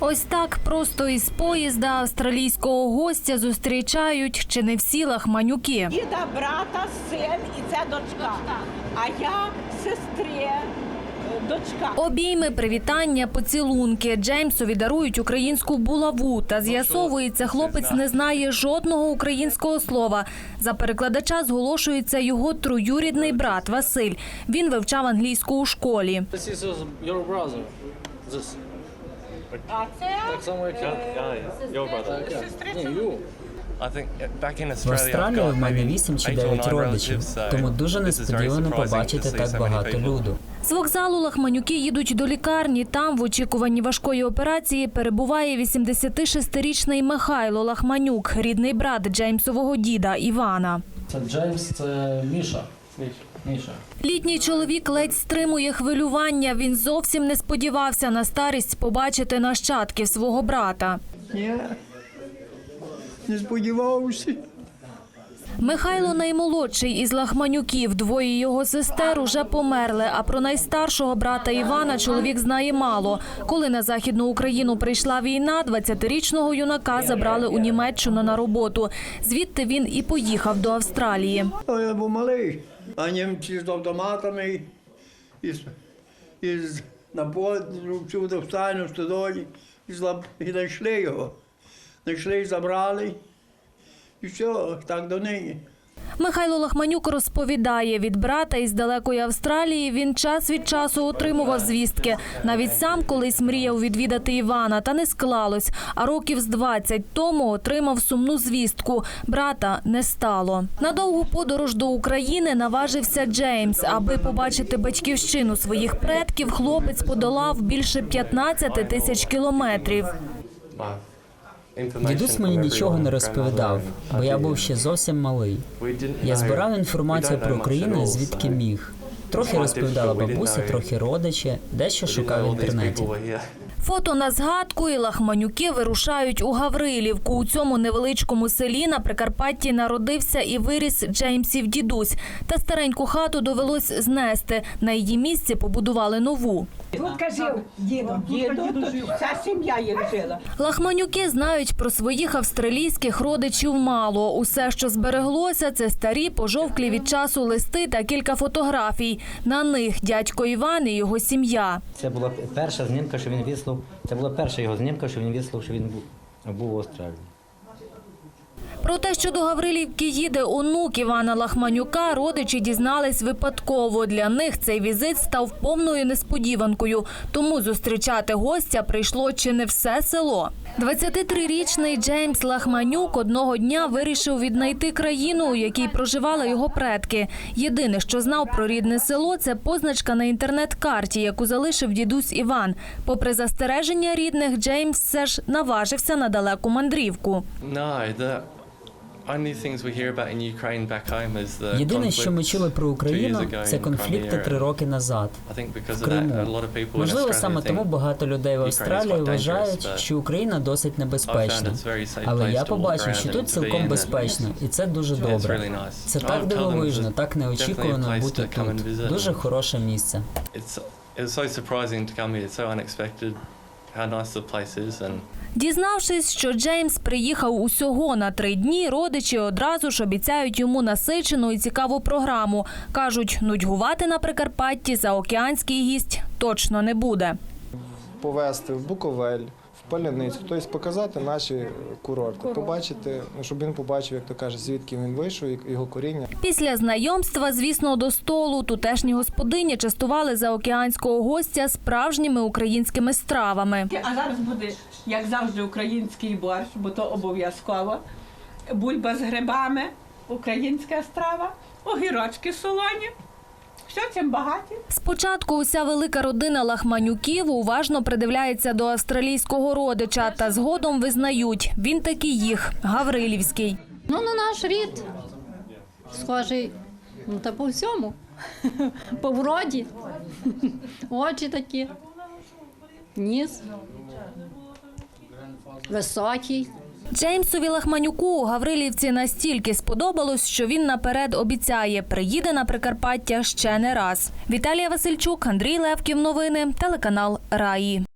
Ось так просто із поїзда австралійського гостя зустрічають чи не всі лахманюки. Діда, брата, син і це дочка. А я сестри, дочка. Обійми, привітання, поцілунки. Джеймсові дарують українську булаву. Та з'ясовується, хлопець не знає жодного українського слова. За перекладача зголошується його троюрідний брат Василь. Він вивчав англійську у школі. А це Так само, як я. Your В Австралії в мене maybe 8 чи eight 9 родичів, тому дуже несподівано побачити так багато люду. З вокзалу лахманюки їдуть до лікарні. Там, в очікуванні важкої операції, перебуває 86-річний Михайло Лахманюк, рідний брат Джеймсового діда Івана. Це Джеймс, це Міша. Міша. Літній чоловік ледь стримує хвилювання. Він зовсім не сподівався на старість побачити нащадків свого брата. Ні, не сподівався. Михайло наймолодший із лахманюків. Двоє його сестер уже померли. А про найстаршого брата Івана чоловік знає мало. Коли на західну Україну прийшла війна, 20-річного юнака забрали у Німеччину на роботу. Звідти він і поїхав до Австралії. Я був малий, а німці з автоматами і, з- і з- на всюди в стодолі, і, злап- і знайшли його. Знайшли забрали. І все, так до нині. Михайло Лахманюк розповідає, від брата із далекої Австралії він час від часу отримував звістки. Навіть сам колись мріяв відвідати Івана, та не склалось. А років з 20 тому отримав сумну звістку. Брата не стало. На довгу подорож до України наважився Джеймс. Аби побачити батьківщину своїх предків, хлопець подолав більше 15 тисяч кілометрів. Дідусь мені нічого не розповідав, бо я був ще зовсім малий. Я збирав інформацію про Україну звідки міг. Трохи розповідала бабуся, трохи родичі, дещо шукав в інтернеті. Фото на згадку і лахманюки вирушають у Гаврилівку. У цьому невеличкому селі на Прикарпатті народився і виріс Джеймсів дідусь. Та стареньку хату довелось знести. На її місці побудували нову. Тут вся сім'я їх жила. Лахманюки знають про своїх австралійських родичів мало. Усе, що збереглося, це старі пожовклі від часу листи та кілька фотографій. На них дядько Іван і його сім'я. Це була перша знімка, що він вислав. Це була перша його знімка, що він вислав, що він був, був в Австралії. Про те, що до Гаврилівки їде онук Івана Лахманюка, родичі дізнались випадково. Для них цей візит став повною несподіванкою. Тому зустрічати гостя прийшло чи не все село. 23-річний Джеймс Лахманюк одного дня вирішив віднайти країну, у якій проживали його предки. Єдине, що знав про рідне село, це позначка на інтернет-карті, яку залишив дідусь Іван. Попри застереження рідних, Джеймс все ж наважився на далеку мандрівку. Єдине, що ми чули про Україну, це конфлікти три роки назад. В Криму. Можливо, саме тому багато людей в Австралії вважають, що Україна досить небезпечна. Але я побачив, що тут цілком безпечно, і це дуже добре. Це так дивовижно, так неочікувано бути тут. Дуже хороше місце. It's so surprising to come here. It's so unexpected how nice the place is and Дізнавшись, що Джеймс приїхав усього на три дні, родичі одразу ж обіцяють йому насичену і цікаву програму. Кажуть, нудьгувати на Прикарпатті за океанський гість точно не буде. повезти в Буковель, Паляницю, тобто показати наші курорти, побачити, ну, щоб він побачив, як то каже, звідки він вийшов, і його коріння. Після знайомства, звісно, до столу тутешні господині частували заокеанського гостя справжніми українськими стравами. А зараз буде, як завжди, український борщ, бо то обов'язково. Бульба з грибами, українська страва, огірочки солоні. Все цим багаті. Спочатку уся велика родина лахманюків уважно придивляється до австралійського родича та згодом визнають, він таки їх Гаврилівський. Ну, на наш рід. Схожий, ну та по всьому. По вроді. Очі такі. Ніс. Високий. Джеймсові Лахманюку у Гаврилівці настільки сподобалось, що він наперед обіцяє, приїде на Прикарпаття ще не раз. Віталія Васильчук, Андрій Левків. Новини, телеканал Раї.